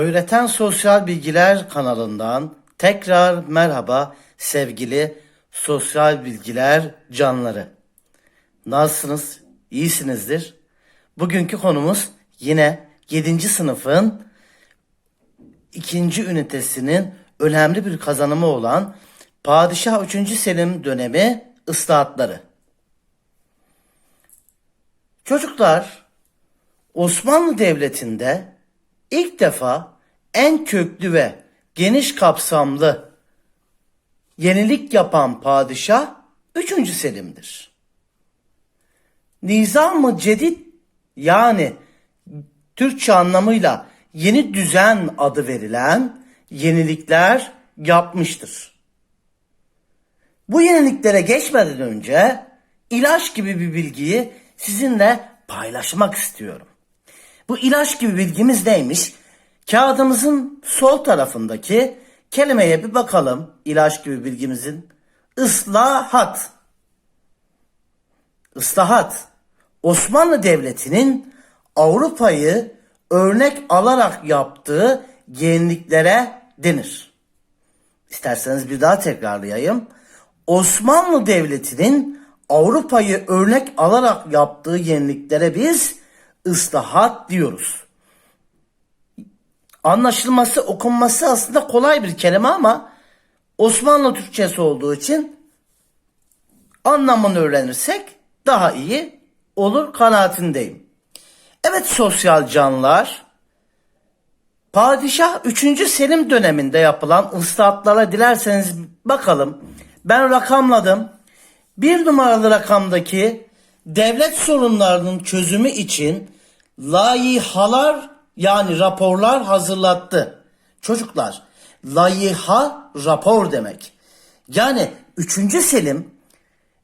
Ayten Sosyal Bilgiler kanalından tekrar merhaba sevgili sosyal bilgiler canları. Nasılsınız? İyisinizdir. Bugünkü konumuz yine 7. sınıfın ikinci ünitesinin önemli bir kazanımı olan Padişah 3. Selim dönemi ıslahatları. Çocuklar Osmanlı Devleti'nde ilk defa en köklü ve geniş kapsamlı yenilik yapan padişah 3. Selim'dir. Nizam-ı Cedid yani Türkçe anlamıyla yeni düzen adı verilen yenilikler yapmıştır. Bu yeniliklere geçmeden önce ilaç gibi bir bilgiyi sizinle paylaşmak istiyorum. Bu ilaç gibi bilgimiz neymiş? Kağıdımızın sol tarafındaki kelimeye bir bakalım. İlaç gibi bilgimizin. Islahat. Islahat. Osmanlı Devleti'nin Avrupa'yı örnek alarak yaptığı yeniliklere denir. İsterseniz bir daha tekrarlayayım. Osmanlı Devleti'nin Avrupa'yı örnek alarak yaptığı yeniliklere biz ıslahat diyoruz. Anlaşılması, okunması aslında kolay bir kelime ama Osmanlı Türkçesi olduğu için anlamını öğrenirsek daha iyi olur kanaatindeyim. Evet sosyal canlılar, Padişah 3. Selim döneminde yapılan ıslahatlara dilerseniz bakalım. Ben rakamladım. Bir numaralı rakamdaki devlet sorunlarının çözümü için layihalar yani raporlar hazırlattı. Çocuklar layiha rapor demek. Yani 3. Selim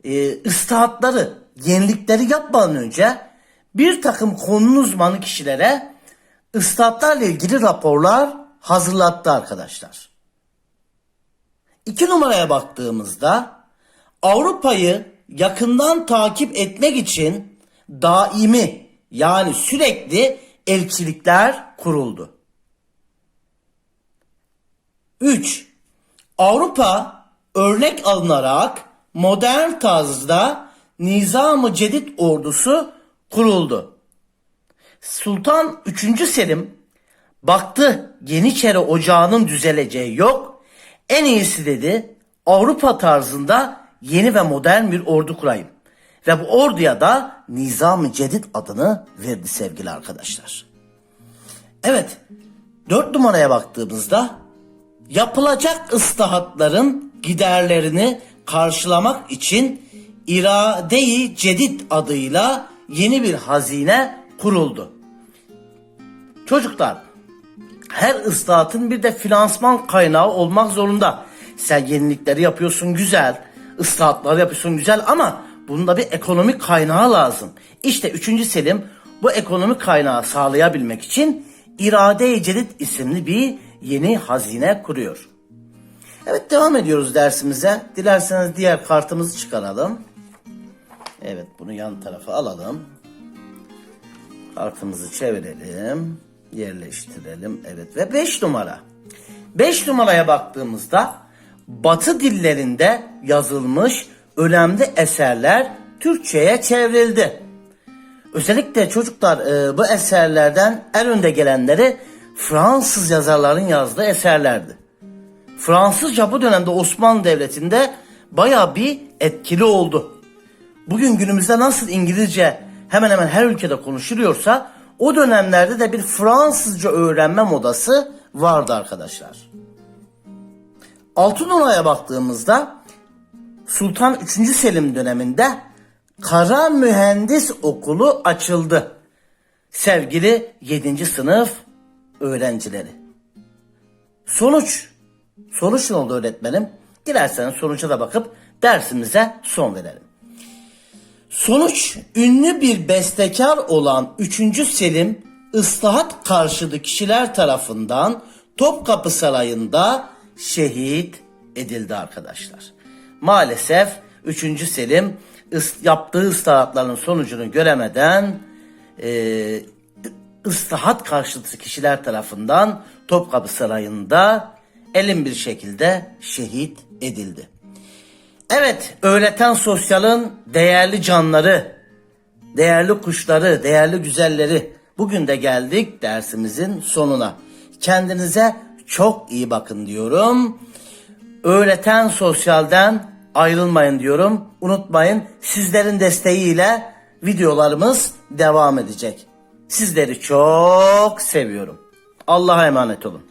e, ıslahatları, yenilikleri yapmadan önce bir takım konu uzmanı kişilere ıslahatlarla ilgili raporlar hazırlattı arkadaşlar. İki numaraya baktığımızda Avrupa'yı yakından takip etmek için daimi yani sürekli elçilikler kuruldu. 3. Avrupa örnek alınarak modern tarzda Nizam-ı Cedid ordusu kuruldu. Sultan 3. Selim baktı Yeniçeri ocağının düzeleceği yok. En iyisi dedi Avrupa tarzında yeni ve modern bir ordu kurayım. Ve bu orduya da Nizam-ı Cedid adını verdi sevgili arkadaşlar. Evet, dört numaraya baktığımızda yapılacak ıslahatların giderlerini karşılamak için İrade-i Cedid adıyla yeni bir hazine kuruldu. Çocuklar, her ıslahatın bir de finansman kaynağı olmak zorunda. Sen yenilikleri yapıyorsun güzel, ıslahatlar yapıyorsun güzel ama bunda bir ekonomik kaynağı lazım. İşte 3. Selim bu ekonomik kaynağı sağlayabilmek için İrade-i Cedid isimli bir yeni hazine kuruyor. Evet devam ediyoruz dersimize. Dilerseniz diğer kartımızı çıkaralım. Evet bunu yan tarafa alalım. Kartımızı çevirelim. Yerleştirelim. Evet ve 5 numara. 5 numaraya baktığımızda Batı dillerinde yazılmış önemli eserler Türkçe'ye çevrildi. Özellikle çocuklar e, bu eserlerden en önde gelenleri Fransız yazarların yazdığı eserlerdi. Fransızca bu dönemde Osmanlı Devleti'nde baya bir etkili oldu. Bugün günümüzde nasıl İngilizce hemen hemen her ülkede konuşuluyorsa o dönemlerde de bir Fransızca öğrenme modası vardı arkadaşlar. Altın Oraya baktığımızda Sultan 3. Selim döneminde Kara Mühendis Okulu açıldı. Sevgili 7. sınıf öğrencileri. Sonuç. Sonuç ne oldu öğretmenim? Dilerseniz sonuca da bakıp dersimize son verelim. Sonuç ünlü bir bestekar olan 3. Selim ıslahat karşıtı kişiler tarafından Topkapı Sarayı'nda şehit edildi arkadaşlar. Maalesef 3. Selim yaptığı ıslahatların sonucunu göremeden e, ıslahat karşıtı kişiler tarafından Topkapı Sarayı'nda elin bir şekilde şehit edildi. Evet, öğreten sosyalın değerli canları, değerli kuşları, değerli güzelleri. Bugün de geldik dersimizin sonuna. Kendinize çok iyi bakın diyorum. Öğreten sosyalden ayrılmayın diyorum. Unutmayın sizlerin desteğiyle videolarımız devam edecek. Sizleri çok seviyorum. Allah'a emanet olun.